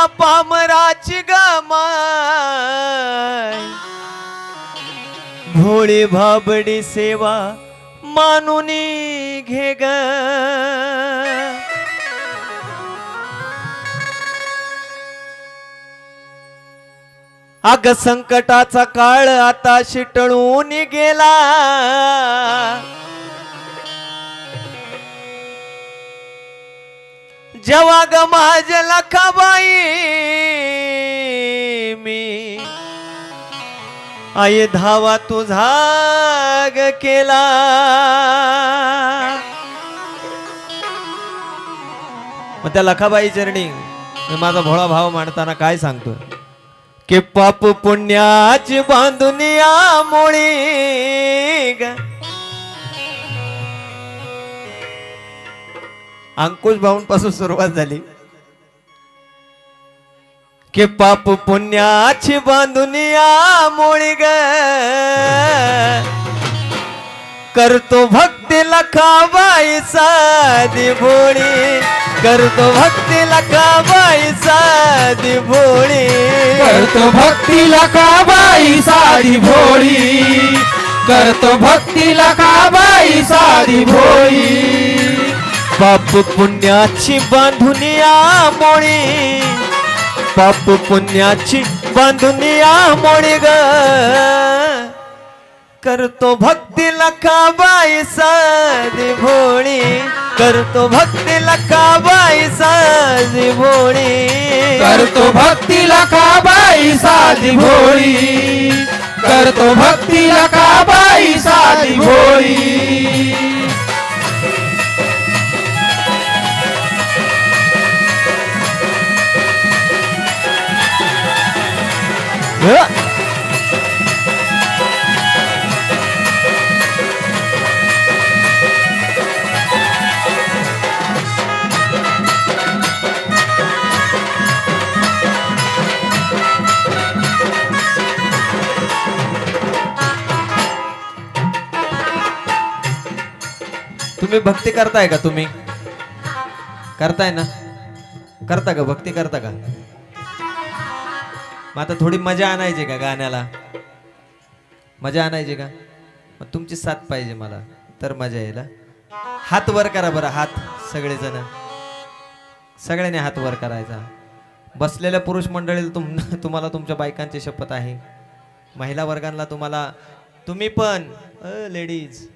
या पामराची गमाय भोळी भाबडी सेवा मानुनी घे ग. अग संकटाचा काळ आता शिटळून गेला. जेव्हा ग माझ्या लखाबाई मी आई धावा तुझा ग केला मग त्या लखाबाई चरणी मी माझा भोळा भाव मांडताना काय सांगतो की पाप पुण्याची बांधून या मुळी ग. अंकुश भाऊंपासून सुरुवात झाली. के पाप पुण्याची बांधून मुळी ग. करतो भक्ती लखाबाई साधी भोळी करतो भक्ती लखाबाई साधी भोळी करतो भक्ती लखाबाई साधी भोळी करतो भक्ती लखाबाई साधी भोळी पाप पुण्याची बांधुनिया मोळी. पाप पुण्याची बांधुनिया मोळी ग. करतो भक्तीला बाई साधी भोळी. करतो भक्ती लखा बाई साधी भोळी. करतो भक्ती लखा बाई साधी भोळी. करतो भक्ती लखा तुम्ही भक्ती करताय का तुम्ही? करताय ना? करता का? भक्ती करता का? मग आता थोडी मजा आणायची का गाण्याला? मजा आणायची का? मग तुमची साथ पाहिजे मला तर मजा येईल हात वर करा बरं हात सगळेजण. सगळ्यांनी हात वर करायचा. बसलेल्या पुरुष मंडळीला तुम तुम्हाला तुमच्या बायकांची शपथ आहे. महिला वर्गांना तुम्हाला तुम्ही पण लेडीज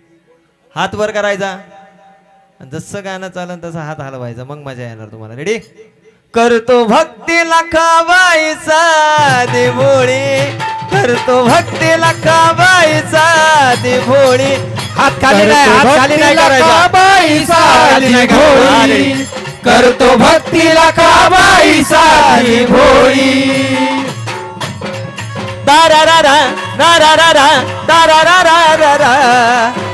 हात वर करायचा. जसं गाणं चालन तसं हात हलवायचा. मग मजा येणार तुम्हाला. रेडी करतो भक्तीला लखावायचा देवोळी करतो भक्तीला लखावायचा देवोळी हात खाली नाही हात खाली नाही करायचा. बाईसाली घोळी करतो भक्तीला लखावायचा भोळी दारा दारा दारा दारा दारा रा रा.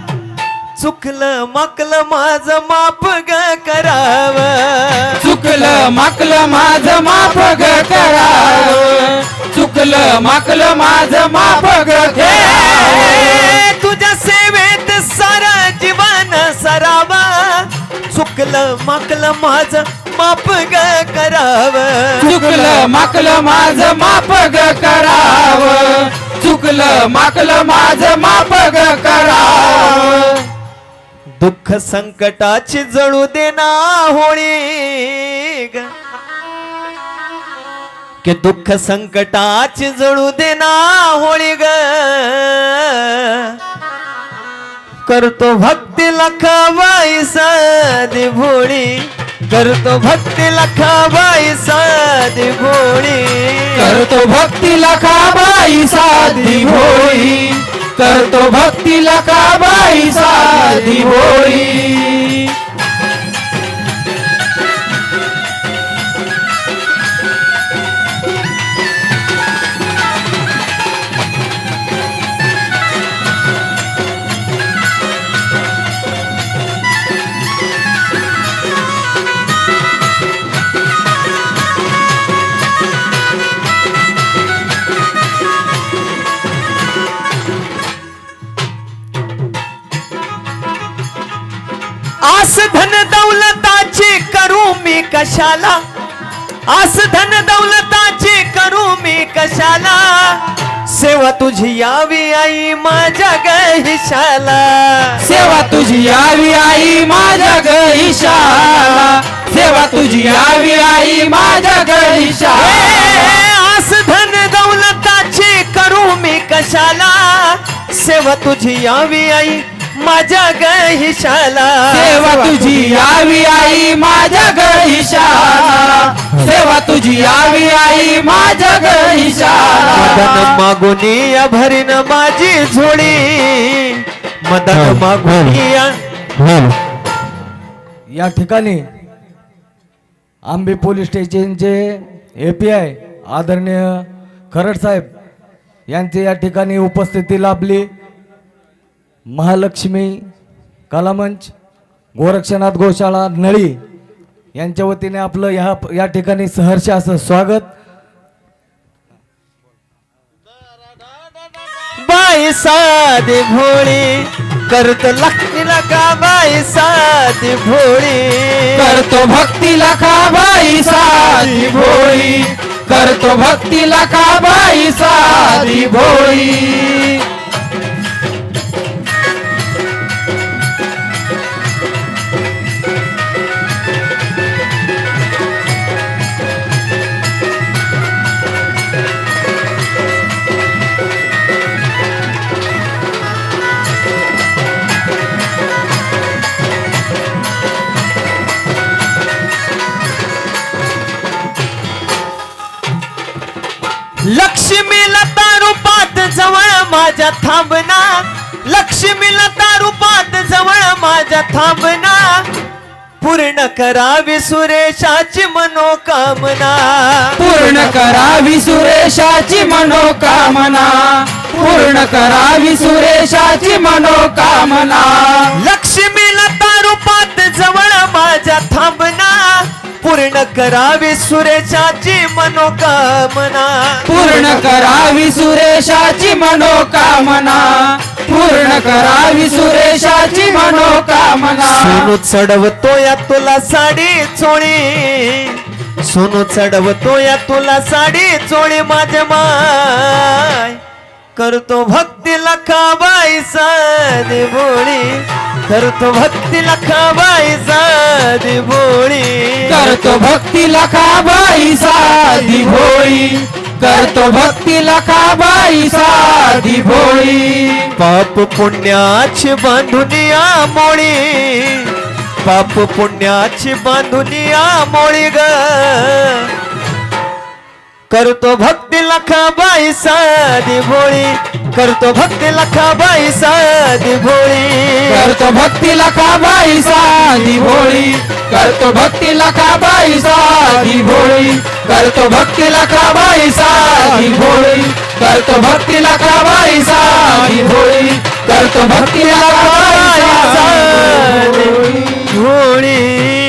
चुकलं मकलं माझं माप ग कराव. चुकलं माकलं माझं माफ ग करावं. चुकलं माकलं माझं माफ ग तुझ्या सेवेत सारा जीवन सरावा. चुकलं मकलं माझं माप ग कराव. चुकलं माकलं माझं माफ ग करावं. चुकलं माकलं माझं माफ ग करावं. दुःख संकटाची जळू देना होळी ग. दुःख संकटाची जळू देना होळी ग. करतो भक्ती लखाबाई साधी भोळी. करतो भक्ती लखाबाई साधी भोळी. करतो भक्ती लखाबाई साधी भोळी. करतो भक्तीला का बाई साधी होई कशाला? आस धन दौलताची करू मी कशाला? सेवा तुझी यावी आई माझ्या गहिशाला. सेवा तुझी यावी आई माझ्या गईशाला सेवा तुझी यावी आई माझ्या ए, गईशाला आस धन दौलताची करू मी कशाला? सेवा तुझी यावी आई माझ्या गहिशाला. सेवा तुझी यावी आई माझ्या गईशाला सेवा तुझी यावी आई माझ्या मदन गईशाला मागुनी या भरीन माझी झोळी. मदन मागुनी या या ठिकाणी आंबे पोलीस स्टेशनचे ए पी आय आदरणीय खरड साहेब यांची या ठिकाणी उपस्थिती लाभली. महालक्ष्मी कलामंच गोरक्षनाथ गोशाळा नळी यांच्या वतीने आपलं ह्या या ठिकाणी सहर्ष असं स्वागत. बाई साधी भोळी करत लक्ष्मीला का बाई साधी भोळी? करतो भक्तीला का लखाबाई साधी भोळी? करतो भक्तीला का लखाबाई साधी भोळी? माझ्या थांबना. लक्ष्मीला तारुपात जवळ माझ्या थांबना. पूर्ण करावी सुरेशाची मनोकामना. पूर्ण करावी सुरेशाची मनोकामना. पूर्ण करावी सुरेशाची मनोकामना. लक्ष्मीला तारुपात जवळ माझ्या थांबना. पूर्ण करावी सुरेशाची मनोकामना. पूर्ण करावी सुरेशाची मनोकामना. पूर्ण करावी सुरेशाची मनोकामना. सोनू चढवतो या तुला साडी चोळी. सोनू चढवतो या तुला साडी चोळी माझ्या माय. करतो भक्ती लखाबाई साधी भोळी करतो भक्ती लखाबाई साधी भोळी. करतो भक्ती लखाबाई साधी भोळी. करतो भक्ती लखाबाई साधी भोळी. पाप पुण्याची बांधुनिया मोळी. पाप पुण्याची बांधुनिया मोळी ग. करतो भक्ती लखाबाई साधी भोळी. करतो भक्ती लखाबाई साधी भोळी. करतो भक्ती लखाबाई साधी भोळी. करतो भक्ती लखाबाई साधी भोळी. करतो भक्ती लखाबाई साधी भोळी. करतो भक्ती लखाबाई साधी भोळी. करतो भक्ती लखाबाई साधी भोळी.